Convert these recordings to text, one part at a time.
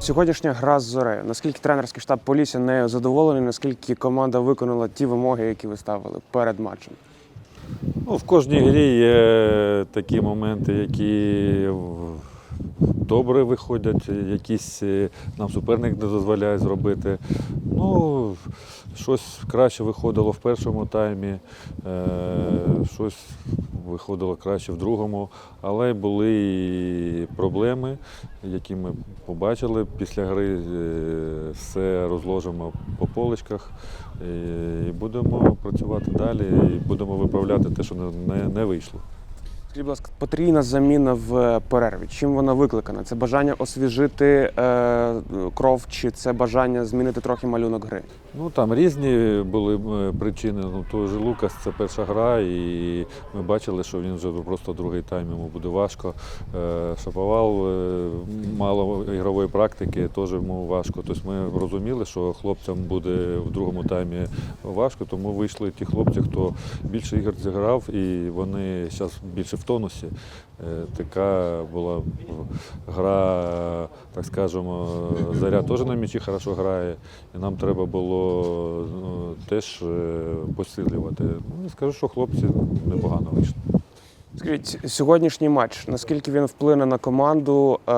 Сьогоднішня гра з зорею. Наскільки тренерський штаб Полісся нею задоволений, наскільки команда виконала ті вимоги, які ви ставили перед матчем? Ну, в кожній грі є такі моменти, які добре виходять, якісь е, нам суперник не дозволяє зробити. Ну, щось краще виходило в першому таймі, е, щось виходило краще в другому, але були і проблеми, які ми побачили після гри. е, Все розложимо по поличках е, і будемо працювати далі, і будемо виправляти те, що не, не вийшло. Скажіть, будь ласка, потрійна заміна в перерві. Чим вона викликана? Це бажання освіжити е, кров, чи це бажання змінити трохи малюнок гри? Ну там різні були е, причини. Ну той же Лукас це перша гра, і ми бачили, що він вже просто другий тайм йому буде важко. Е, Шаповал е, мало ігрової практики, теж йому важко. Тобто ми розуміли, що хлопцям буде в другому таймі важко, тому вийшли ті хлопці, хто більше ігор зіграв, і вони зараз більше в тонусі. Е, Така була гра, так скажемо, заря теж на м'ячі хорошо грає, і нам треба було ну, теж е, посилювати. Ну, скажу, що хлопці непогано вийшли. Сьогоднішній матч, наскільки він вплине на команду е,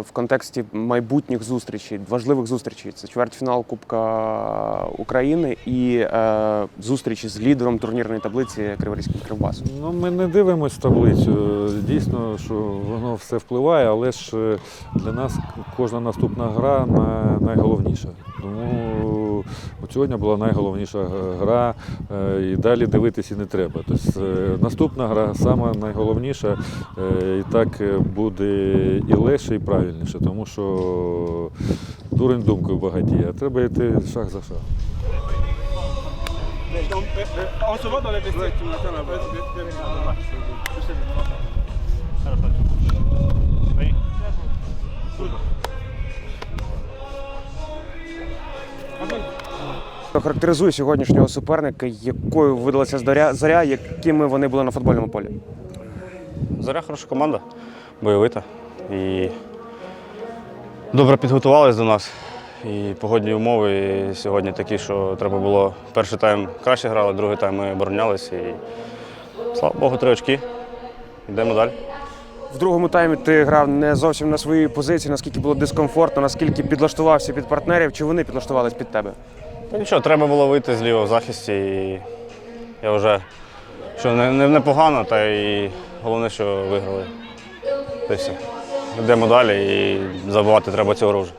в контексті майбутніх зустрічей, важливих зустрічей? Це чвертьфінал Кубка України і е, зустрічі з лідером турнірної таблиці Криворізьким Кривбасом. Ну, ми не дивимося таблицю. Дійсно, що воно все впливає, але ж е, для нас кожна наступна гра на- найголовніша. Тому от сьогодні була найголовніша гра, е, і далі дивитися не треба. Тобто наступна гра сама найголовніша, е, і так буде і легше, і правильніше, тому що дурень думкою багатіє, а треба йти шаг за шагом. On se. Характеризує сьогоднішнього суперника, якою видалася зоря, зоря, якими вони були на футбольному полі. Зоря хороша команда, бойовита. І добре підготувалися до нас. І погодні умови і сьогодні такі, що треба було перший тайм краще грали, другий тайм ми оборонялися. І слава Богу, три очки. Йдемо далі. В другому таймі ти грав не зовсім на своїй позиції, наскільки було дискомфортно, наскільки підлаштувався під партнерів, чи вони підлаштувались під тебе? Та нічого, треба було вийти з лівого в захисті. І я вже що не, не, непогано, та і головне, що виграли. Та й все. Йдемо далі і забувати треба цього вже.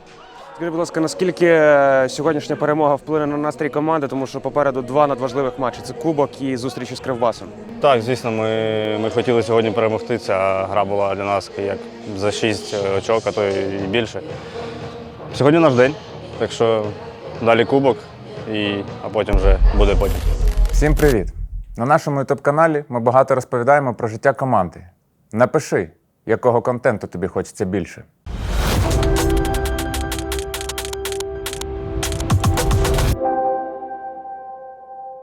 Скажи, будь ласка, наскільки е, сьогоднішня перемога вплине на настрій команди, тому що попереду два надважливих матчі це Кубок і зустрічі з Кривбасом. Так, звісно, ми, ми хотіли сьогодні перемогти. Ця гра була для нас як за 6 очок, а то і більше. Сьогодні наш день, так що далі кубок, і, а потім вже буде потім. Всім привіт! На нашому youtube каналі ми багато розповідаємо про життя команди. Напиши, якого контенту тобі хочеться більше.